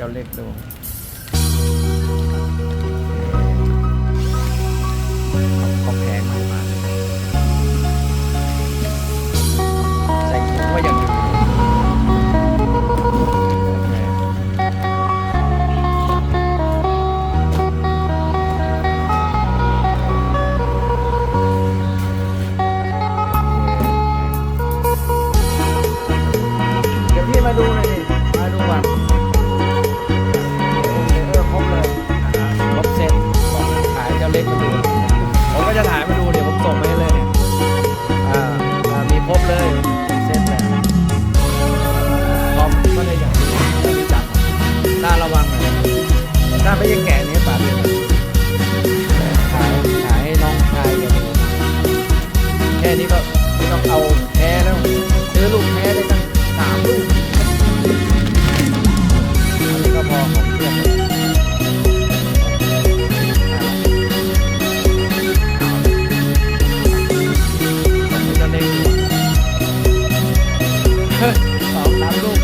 จ้าเล็กดู เล็กกานี้ผมก็จะถ่ายมาดูเดี๋ยวผมส่งไปให้เลยเนี่ยอ่าอามีพบเลยเส้นแลยคอมก็ได้อย่างที่รู้จักหน้าระวังหน่อยหน้าไม่ยังแก่นี้ป่าเลยขายขายให้น้องชายกันแค่นี้ก็ไม่ต้องเอาแพ้ 好拿不动。